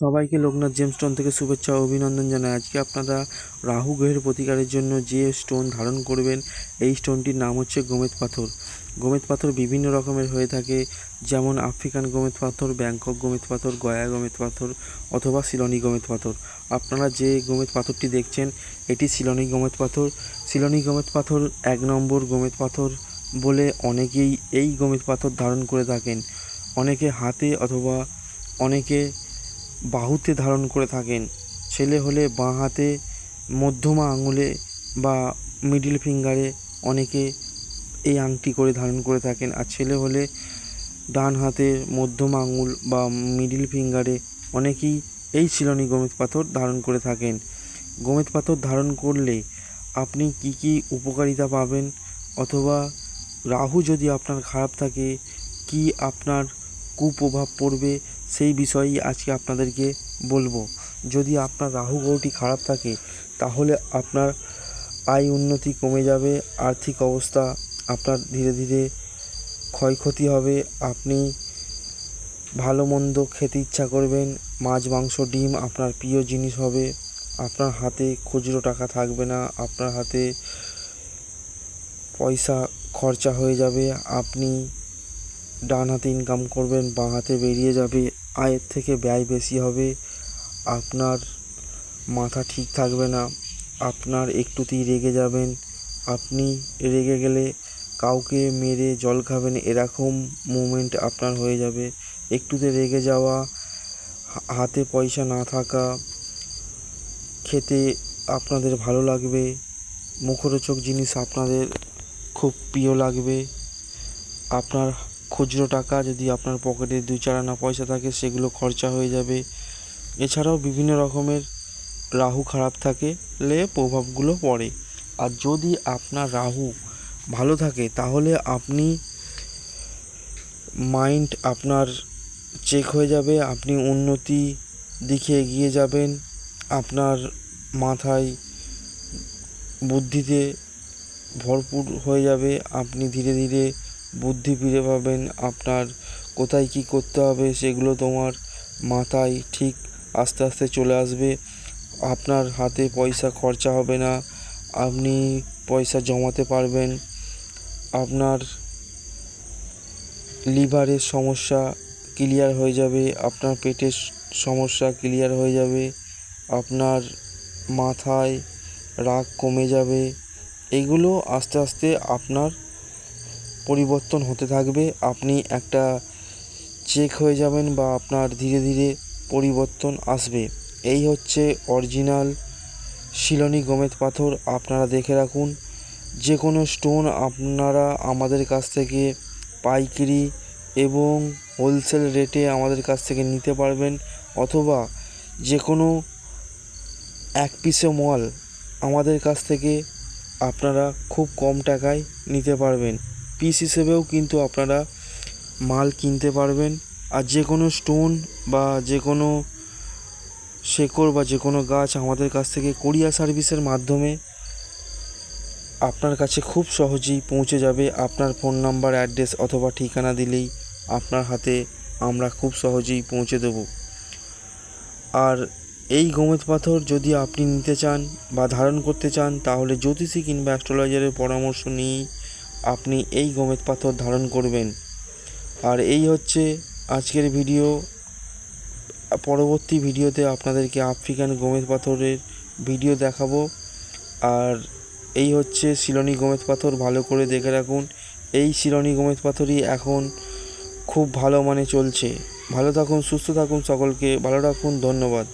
সবাইকে লোকনাথ জেমস্টোন থেকে শুভেচ্ছা অভিনন্দন জানাই। আজকে আপনারা রাহু গ্রহের প্রতিকারের জন্য যে স্টোন ধারণ করবেন, এই স্টোনটির নাম হচ্ছে গোমেদ পাথর। গোমেদ পাথর বিভিন্ন রকমের হয়ে থাকে, যেমন আফ্রিকান গোমেদ পাথর, ব্যাংকক গোমেদ পাথর, গয়া গোমেদ পাথর অথবা সিলনি গোমেদ পাথর। আপনারা যে গোমেদ পাথরটি দেখছেন, এটি সিলনি গোমেদ পাথর। সিলনি গোমেদ পাথর এক নম্বর গোমেদ পাথর বলে অনেকেই এই গোমেদ পাথর ধারণ করে থাকেন। অনেকে হাতে অথবা অনেকে বাহুতে ধারণ করে থাকেন। ছেলে হলে বাঁ হাতে, মধ্যমা আঙুলে বা মিডিল ফিঙ্গারে অনেকে এই আংটি করে ধারণ করে থাকেন। আর ছেলে হলে ডান হাতে মধ্যমা আঙুল বা মিডিল ফিঙ্গারে অনেকেই এই শিলনি গোমেদ পাথর ধারণ করে থাকেন। গোমেদ পাথর ধারণ করলে আপনি কি কি উপকারিতা পাবেন? অথবা রাহু যদি আপনার খারাপ থাকে, কি আপনার কুপ্রভাব পড়বে? সেই বিষয়েই আজকে আপনাদেরকে বলব। যদি আপনার রাহু গ্রহটি খারাপ থাকে, তাহলে আপনার আয় উন্নতি কমে যাবে, আর্থিক অবস্থা আপনার ধীরে ধীরে ক্ষয়ক্ষতি হবে, আপনি ভালো মন্দ খেতে ইচ্ছা করবেন, মাছ, মাংস, ডিম আপনার প্রিয় জিনিস হবে, আপনার হাতে খুচরো টাকা থাকবে না, আপনার হাতে পয়সা খরচা হয়ে যাবে, আপনি ডান হাতে ইনকাম করবেন, বাঁ হাতে বেরিয়ে যাবে, আয়ের থেকে ব্যয় বেশি হবে, আপনার মাথা ঠিক থাকবে না, আপনার একটুতেই রেগে যাবেন, আপনি রেগে গেলে কাউকে মেরে জল খাবেন, এরকম মুমেন্ট আপনার হয়ে যাবে। একটুতে রেগে যাওয়া হাতে পয়সা না থাকা, খেতে আপনাদের ভালো লাগবে, মুখরোচক জিনিস আপনাদের খুব প্রিয় লাগবে, আপনার খুচরো টাকা যদি আপনার পকেটে দুই চার আনা পয়সা থাকে, সেগুলো খরচা হয়ে যাবে। এছাড়াও বিভিন্ন রকমের রাহু খারাপ থাকলে প্রভাবগুলো পড়ে। আর যদি আপনার রাহু ভালো থাকে, তাহলে আপনি মাইন্ড আপনার চেক হয়ে যাবে, আপনি উন্নতি দিকে এগিয়ে যাবেন, আপনার মাথায় বুদ্ধিতে ভরপুর হয়ে যাবে, আপনি ধীরে ধীরে বুদ্ধি ফিরে পাবেন আপনার কোথায় কী করতে হবে সেগুলো তোমার মাথায় ঠিক আস্তে আস্তে চলে আসবে। আপনার হাতে পয়সা খরচা হবে না, আপনি পয়সা জমাতে পারবেন। আপনার লিভারের সমস্যা ক্লিয়ার হয়ে যাবে, আপনার পেটের সমস্যা ক্লিয়ার হয়ে যাবে, আপনার মাথায় রাগ কমে যাবে। এগুলো আস্তে আস্তে আপনার পরিবর্তন হতে থাকবে, আপনি একটা চেক হয়ে যাবেন বা আপনার ধীরে ধীরে পরিবর্তন আসবে। এই হচ্ছে অরিজিনাল শিলনি গোমেদ পাথর, আপনারা দেখে রাখুন। যে কোনো স্টোন আপনারা আমাদের কাছ থেকে পাইকারি এবং হোলসেল রেটে আমাদের কাছ থেকে নিতে পারবেন, অথবা যে কোনো এক পিসে মল আমাদের কাছ থেকে আপনারা খুব কম টাকায় নিতে পারবেন। পিস হিসেবেও কিন্তু আপনারা মাল কিনতে পারবেন। আর যে কোনো স্টোন বা যে কোনো শেকড় বা যে কোনো গাছ আমাদের কাছ থেকে কোরিয়ার সার্ভিসের মাধ্যমে আপনার কাছে খুব সহজেই পৌঁছে যাবে। আপনার ফোন নাম্বার অ্যাড্রেস অথবা ঠিকানা দিলেই আপনার হাতে আমরা খুব সহজেই পৌঁছে দেব। আর এই গোমেদ পাথর যদি আপনি নিতে চান বা ধারণ করতে চান, তাহলে জ্যোতিষী কিংবা অ্যাস্ট্রোলজারের পরামর্শ নিয়েই আপনি এই গোমেদ পাথর ধারণ করবেন। আর এই হচ্ছে আজকের ভিডিও। পরবর্তী ভিডিওতে আপনাদেরকে আফ্রিকান গোমেদ পাথরের ভিডিও দেখাবো। আর এই হচ্ছে শিলনি গোমেদ পাথর, ভালো করে দেখে রাখুন। এই শিলনি গোমেদ পাথরই এখন খুব ভালো মানে চলছে। ভালো থাকুন, সুস্থ থাকুন সকলকে। ভালো রাখুন, ধন্যবাদ।